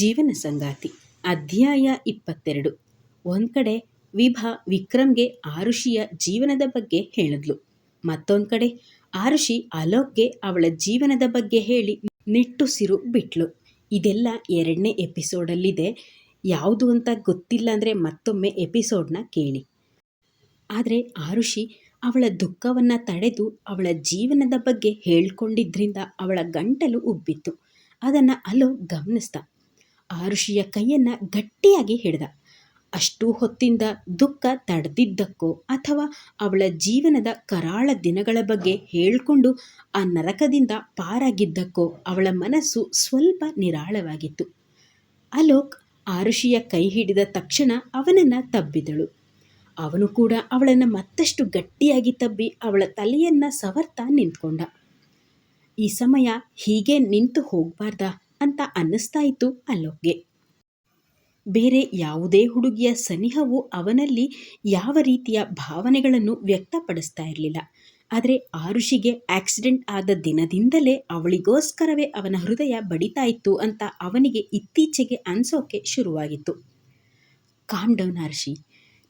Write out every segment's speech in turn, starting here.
ಜೀವನ ಸಂಗಾತಿ. ಅಧ್ಯಾಯ ಇಪ್ಪತ್ತೆರಡು. ಒಂದು ಕಡೆ ವಿಭಾ ವಿಕ್ರಮ್ಗೆ ಆರುಷಿಯ ಜೀವನದ ಬಗ್ಗೆ ಹೇಳಿದ್ಲು. ಮತ್ತೊಂದು ಕಡೆ ಆರುಷಿ ಅಲೋಕ್ಗೆ ಅವಳ ಜೀವನದ ಬಗ್ಗೆ ಹೇಳಿ ನಿಟ್ಟುಸಿರು ಬಿಟ್ಲು. ಇದೆಲ್ಲ ಎರಡನೇ ಎಪಿಸೋಡಲ್ಲಿದೆ. ಯಾವುದು ಅಂತ ಗೊತ್ತಿಲ್ಲ ಅಂದರೆ ಮತ್ತೊಮ್ಮೆ ಎಪಿಸೋಡ್ನ ಕೇಳಿ. ಆದರೆ ಆರುಷಿ ಅವಳ ದುಃಖವನ್ನು ತಡೆದು ಅವಳ ಜೀವನದ ಬಗ್ಗೆ ಹೇಳ್ಕೊಂಡಿದ್ದರಿಂದ ಅವಳ ಗಂಟಲು ಉಬ್ಬಿತ್ತು. ಅದನ್ನು ಅಲೋ ಗಮನಿಸ್ದ ಆರುಷಿಯ ಕೈಯನ್ನು ಗಟ್ಟಿಯಾಗಿ ಹಿಡಿದ. ಅಷ್ಟು ಹೊತ್ತಿಂದ ದುಃಖ ತಡೆದಿದ್ದಕ್ಕೋ ಅಥವಾ ಅವಳ ಜೀವನದ ಕರಾಳ ದಿನಗಳ ಬಗ್ಗೆ ಹೇಳಿಕೊಂಡು ಆ ನರಕದಿಂದ ಪಾರಾಗಿದ್ದಕ್ಕೋ ಅವಳ ಮನಸ್ಸು ಸ್ವಲ್ಪ ನಿರಾಳವಾಗಿತ್ತು. ಅಲೋಕ್ ಆರುಷಿಯ ಕೈ ಹಿಡಿದ ತಕ್ಷಣ ಅವನನ್ನು ತಬ್ಬಿದಳು. ಅವನು ಕೂಡ ಅವಳನ್ನು ಮತ್ತಷ್ಟು ಗಟ್ಟಿಯಾಗಿ ತಬ್ಬಿ ಅವಳ ತಲೆಯನ್ನು ಸವರ್ತಾ ನಿಂತ್ಕೊಂಡ. ಈ ಸಮಯ ಹೀಗೆ ನಿಂತು ಹೋಗಬಾರ್ದಾ? ಅಂತ ಅನ್ನಿಸ್ತಾ ಇತ್ತು ಅಲೋಕ್ಗೆ. ಬೇರೆ ಯಾವುದೇ ಹುಡುಗಿಯ ಸನಿಹವು ಅವನಲ್ಲಿ ಯಾವ ರೀತಿಯ ಭಾವನೆಗಳನ್ನು ವ್ಯಕ್ತಪಡಿಸ್ತಾ ಇರಲಿಲ್ಲ. ಆದರೆ ಆರುಷಿಗೆ ಆಕ್ಸಿಡೆಂಟ್ ಆದ ದಿನದಿಂದಲೇ ಅವಳಿಗೋಸ್ಕರವೇ ಅವನ ಹೃದಯ ಬಡಿತಾ ಇತ್ತು ಅಂತ ಅವನಿಗೆ ಇತ್ತೀಚೆಗೆ ಅನ್ಸೋಕೆ ಶುರುವಾಗಿತ್ತು. Calm down Arushi.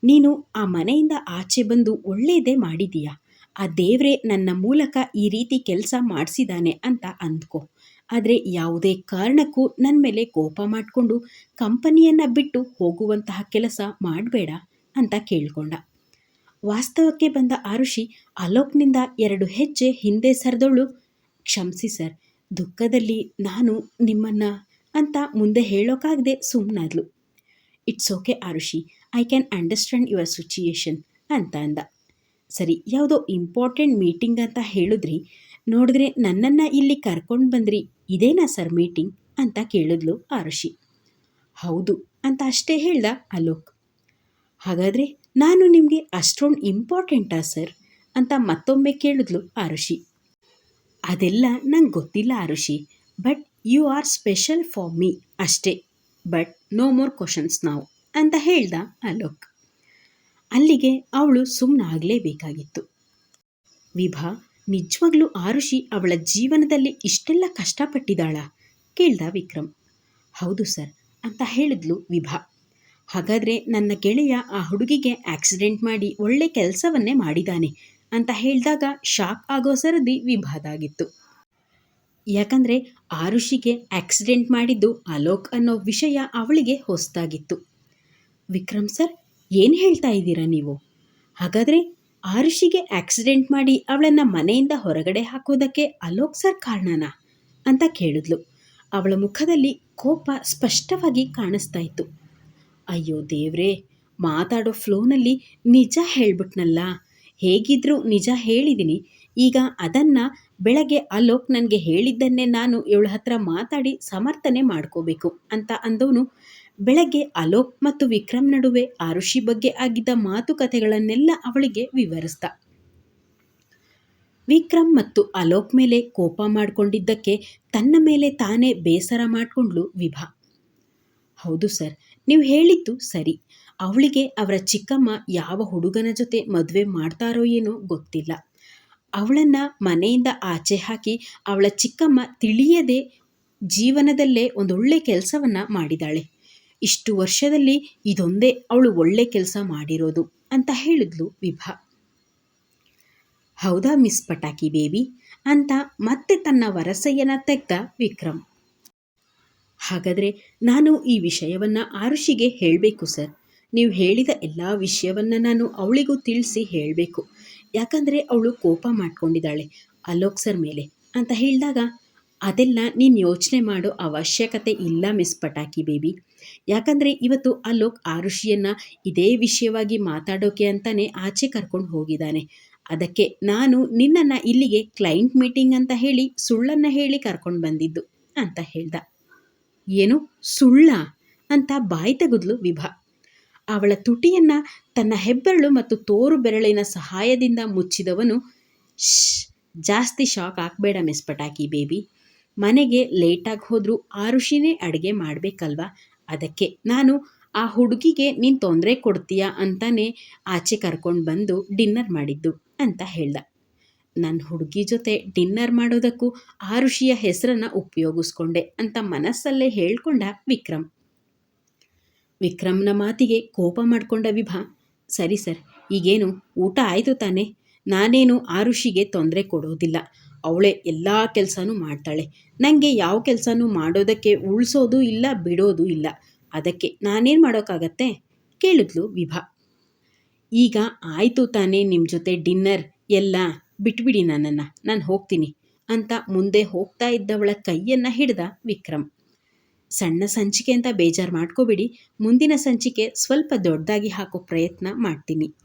ನೀನು ಆ ಮನೆಯಿಂದ ಆಚೆ ಬಂದು ಒಳ್ಳೆಯದೇ ಮಾಡಿದೀಯಾ? ಆ ದೇವರೇ ನನ್ನ ಮೂಲಕ ಈ ರೀತಿ ಕೆಲಸ ಮಾಡಿಸಿದಾನೆ ಅಂತ ಅಂದ್ಕೋ. ಆದರೆ ಯಾವುದೇ ಕಾರಣಕ್ಕೂ ನನ್ನ ಮೇಲೆ ಕೋಪ ಮಾಡಿಕೊಂಡು ಕಂಪನಿಯನ್ನು ಬಿಟ್ಟು ಹೋಗುವಂತಹ ಕೆಲಸ ಮಾಡಬೇಡ ಅಂತ ಕೇಳಿಕೊಂಡ. ವಾಸ್ತವಕ್ಕೆ ಬಂದ ಆರುಷಿ ಅಲೋಕ್ನಿಂದ ಎರಡು ಹೆಜ್ಜೆ ಹಿಂದೆ ಸರಿದವಳು ಕ್ಷಮಿಸಿ ಸರ್, ದುಃಖದಲ್ಲಿ ನಾನು ನಿಮ್ಮನ್ನು ಅಂತ ಮುಂದೆ ಹೇಳೋಕ್ಕಾಗದೆ ಸುಮ್ಮನಾದ್ಲು it's okay Arushi, I can understand your situation ಅಂತ ಅಂದ. ಸರಿ, ಯಾವುದೋ ಇಂಪಾರ್ಟೆಂಟ್ ಮೀಟಿಂಗ್ ಅಂತ ಹೇಳಿದ್ರಿ ನೋಡಿದ್ರೆ ನನ್ನನ್ನು ಇಲ್ಲಿ ಕರ್ಕೊಂಡು ಬಂದ್ರಿ, ಇದೇನಾ ಸರ್ ಮೀಟಿಂಗ್ ಅಂತ ಕೇಳಿದ್ಲು ಆರುಷಿ. ಹೌದು ಅಂತ ಅಷ್ಟೇ ಹೇಳ್ದ ಅಲೋಕ್. ಹಾಗಾದರೆ ನಾನು ನಿಮಗೆ ಅಷ್ಟೊಂದು ಇಂಪಾರ್ಟೆಂಟಾ ಸರ್ ಅಂತ ಮತ್ತೊಮ್ಮೆ ಕೇಳಿದ್ಲು ಆರುಷಿ. ಅದೆಲ್ಲ ನಂಗೆ ಗೊತ್ತಿಲ್ಲ Arushi but you are special for me ಅಷ್ಟೇ ಬಟ್ ನೋ ಮೋರ್ ಕ್ವಶನ್ಸ್ ನಾವು ಅಂತ ಹೇಳ್ದ ಅಲೋಕ್. ಅಲ್ಲಿಗೆ ಅವಳು ಸುಮ್ಮನಾಗಲೇಬೇಕಾಗಿತ್ತು ವಿಭಾ ನಿಜವಾಗ್ಲೂ ಆರುಷಿ ಅವಳ ಜೀವನದಲ್ಲಿ ಇಷ್ಟೆಲ್ಲ ಕಷ್ಟಪಟ್ಟಿದ್ದಾಳ? ಕೇಳ್ದ ವಿಕ್ರಮ್. ಹೌದು ಸರ್, ಅಂತ ಹೇಳಿದ್ಲು ವಿಭಾ. ಹಾಗಾದರೆ ನನ್ನ ಗೆಳೆಯ ಆ ಹುಡುಗಿಗೆ ಆಕ್ಸಿಡೆಂಟ್ ಮಾಡಿ ಒಳ್ಳೆ ಕೆಲಸವನ್ನೇ ಮಾಡಿದ್ದಾನೆ ಅಂತ ಹೇಳಿದಾಗ ಶಾಕ್ ಆಗೋ ಸರದಿ ವಿಭಾದಾಗಿತ್ತು. ಯಾಕಂದರೆ ಆರುಷಿಗೆ ಆಕ್ಸಿಡೆಂಟ್ ಮಾಡಿದ್ದು ಅಲೋಕ್ ಅನ್ನೋ ವಿಷಯ ಅವಳಿಗೆ ಹೊಸದಾಗಿತ್ತು. ವಿಕ್ರಮ್ ಸರ್, ಏನು ಹೇಳ್ತಾ ಇದ್ದೀರಾ ನೀವು? ಹಾಗಾದರೆ ಆರುಷಿಗೆ ಆಕ್ಸಿಡೆಂಟ್ ಮಾಡಿ ಅವಳನ್ನು ಮನೆಯಿಂದ ಹೊರಗಡೆ ಹಾಕೋದಕ್ಕೆ ಅಲೋಕ್ ಸರ್ ಕಾರಣನಾ? ಅಂತ ಕೇಳಿದ್ಲು. ಅವಳ ಮುಖದಲ್ಲಿ ಕೋಪ ಸ್ಪಷ್ಟವಾಗಿ ಕಾಣಿಸ್ತಾ ಇತ್ತು. ಅಯ್ಯೋ ದೇವ್ರೇ, ಮಾತಾಡೋ ಫ್ಲೋನಲ್ಲಿ ನಿಜ ಹೇಳ್ಬಿಟ್ನಲ್ಲ. ಹೇಗಿದ್ರೂ ನಿಜ ಹೇಳಿದ್ದೀನಿ ಈಗ ಅದನ್ನು ಬೆಳಗ್ಗೆ ಅಲೋಕ್ ನನಗೆ ಹೇಳಿದ್ದನ್ನೇ ನಾನು ಇವಳ ಹತ್ರ ಮಾತಾಡಿ ಸಮರ್ಥನೆ ಮಾಡ್ಕೋಬೇಕು ಅಂತ ಅಂದವನು ಬೆಳಗ್ಗೆ ಅಲೋಕ್ ಮತ್ತು ವಿಕ್ರಮ್ ನಡುವೆ ಆರುಷಿ ಬಗ್ಗೆ ಆಗಿದ್ದ ಮಾತುಕತೆಗಳನ್ನೆಲ್ಲ ಅವಳಿಗೆ ವಿವರಿಸ್ತ ವಿಕ್ರಮ್ ಮತ್ತು ಅಲೋಕ್ ಮೇಲೆ ಕೋಪ ಮಾಡಿಕೊಂಡಿದ್ದಕ್ಕೆ ತನ್ನ ಮೇಲೆ ತಾನೇ ಬೇಸರ ಮಾಡಿಕೊಂಡ್ಲು ವಿಭಾ. ಹೌದು ಸರ್, ನೀವು ಹೇಳಿದ್ದು ಸರಿ. ಅವಳಿಗೆ ಅವರ ಚಿಕ್ಕಮ್ಮ ಯಾವ ಹುಡುಗನ ಜೊತೆ ಮದುವೆ ಮಾಡ್ತಾರೋ ಏನೋ ಗೊತ್ತಿಲ್ಲ. ಅವಳನ್ನು ಮನೆಯಿಂದ ಆಚೆ ಹಾಕಿ ಅವಳ ಚಿಕ್ಕಮ್ಮ ತಿಳಿಯದೆ ಜೀವನದಲ್ಲೇ ಒಂದೊಳ್ಳೆ ಕೆಲಸವನ್ನು ಮಾಡಿದಾಳೆ. ಇಷ್ಟು ವರ್ಷದಲ್ಲಿ ಇದೊಂದೇ ಅವಳು ಒಳ್ಳೆ ಕೆಲಸ ಮಾಡಿರೋದು ಅಂತ ಹೇಳಿದ್ಲು ವಿಭಾ. ಹೌದಾ ಮಿಸ್ ಪಟಾಕಿ ಬೇಬಿ? ಅಂತ ಮತ್ತೆ ತನ್ನ ವರಸೆಯನ್ನ ತೆಗ್ದ ವಿಕ್ರಮ್. ಹಾಗಾದರೆ ನಾನು ಈ ವಿಷಯವನ್ನು ಆರುಷಿಗೆ ಹೇಳಬೇಕು ಸರ್. ನೀವು ಹೇಳಿದ ಎಲ್ಲ ವಿಷಯವನ್ನು ನಾನು ಅವಳಿಗೂ ತಿಳಿಸಿ ಹೇಳಬೇಕು. ಯಾಕಂದರೆ ಅವಳು ಕೋಪ ಮಾಡ್ಕೊಂಡಿದ್ದಾಳೆ. ಅಲೋಕ್ ಸರ್ ಮೇಲೆ ಅಂತ ಹೇಳಿದಾಗ ಅದೆಲ್ಲ ನೀನು ಯೋಚನೆ ಮಾಡೋ ಅವಶ್ಯಕತೆ ಇಲ್ಲ ಮಿಸ್ ಪಟಾಕಿ ಬೇಬಿ ಯಾಕಂದರೆ ಇವತ್ತು ಅಲೋಕ್ ಆರುಷಿಯನ್ನು ಇದೇ ವಿಷಯವಾಗಿ ಮಾತಾಡೋಕೆ ಅಂತಲೇ ಆಚೆ ಕರ್ಕೊಂಡು ಹೋಗಿದ್ದಾನೆ. ಅದಕ್ಕೆ ನಾನು ನಿನ್ನನ್ನು ಇಲ್ಲಿಗೆ ಕ್ಲೈಂಟ್ ಮೀಟಿಂಗ್ ಅಂತ ಹೇಳಿ ಸುಳ್ಳನ್ನು ಹೇಳಿ ಕರ್ಕೊಂಡು ಬಂದಿದ್ದು ಅಂತ ಹೇಳ್ದ. ಏನು? ಸುಳ್ಳ? ಅಂತ ಬಾಯಿ ತೆಗೆದ್ಲು ವಿಭಾ. ಅವಳ ತುಟಿಯನ್ನು ತನ್ನ ಹೆಬ್ಬೆರಳು ಮತ್ತು ತೋರು ಬೆರಳಿನ ಸಹಾಯದಿಂದ ಮುಚ್ಚಿದವನು ಶ್ ಜಾಸ್ತಿ ಶಾಕ್ ಹಾಕಬೇಡ ಮಿಸ್ ಪಟಾಕಿ ಬೇಬಿ ಮನೆಗೆ ಲೇಟಾಗಿ ಹೋದರೂ ಆರುಷಿನೇ ಅಡುಗೆ ಮಾಡಬೇಕಲ್ವಾ? ಅದಕ್ಕೆ ನಾನು, ಆ ಹುಡುಗಿಗೆ ನೀನು ತೊಂದರೆ ಕೊಡ್ತೀಯಾ ಅಂತಾನೆ ಆಚೆ ಕರ್ಕೊಂಡು ಬಂದು ಡಿನ್ನರ್ ಮಾಡಿದ್ದು ಅಂತ ಹೇಳ್ದ. ನನ್ನ ಹುಡುಗಿ ಜೊತೆ ಡಿನ್ನರ್ ಮಾಡೋದಕ್ಕೂ ಆರುಷಿಯ ಹೆಸರನ್ನು ಉಪಯೋಗಿಸ್ಕೊಂಡೆ ಅಂತ ಮನಸ್ಸಲ್ಲೇ ಹೇಳ್ಕೊಂಡ ವಿಕ್ರಮ್. ವಿಕ್ರಮ್ನ ಮಾತಿಗೆ ಕೋಪ ಮಾಡಿಕೊಂಡ ವಿಭಾ, ಸರಿ ಸರ್, ಈಗೇನು ಊಟ ಆಯಿತು ತಾನೇ? ನಾನೇನು ಆ ಋಷಿಗೆ ತೊಂದರೆ ಕೊಡೋದಿಲ್ಲ. ಅವಳೇ ಎಲ್ಲ ಕೆಲಸನೂ ಮಾಡ್ತಾಳೆ. ನನಗೆ ಯಾವ ಕೆಲಸನೂ ಮಾಡೋದಕ್ಕೆ ಉಳಿಸೋದು ಇಲ್ಲ, ಬಿಡೋದು ಇಲ್ಲ. ಅದಕ್ಕೆ ನಾನೇನು ಮಾಡೋಕ್ಕಾಗತ್ತೆ ಕೇಳಿದ್ಲು ವಿಭಾ. ಈಗ ಆಯಿತು ತಾನೇ ನಿಮ್ಮ ಜೊತೆ ಡಿನ್ನರ್, ಎಲ್ಲ. ಬಿಟ್ಬಿಡಿ ನನ್ನನ್ನು, ನಾನು ಹೋಗ್ತೀನಿ ಅಂತ ಮುಂದೆ ಹೋಗ್ತಾ ಇದ್ದವಳ ಕೈಯನ್ನು ಹಿಡ್ದ ವಿಕ್ರಮ್. ಸಣ್ಣ ಸಂಚಿಕೆ ಅಂತ ಬೇಜಾರು ಮಾಡ್ಕೋಬೇಡಿ. ಮುಂದಿನ ಸಂಚಿಕೆ ಸ್ವಲ್ಪ ದೊಡ್ಡದಾಗಿ ಹಾಕೋ ಪ್ರಯತ್ನ ಮಾಡ್ತೀನಿ.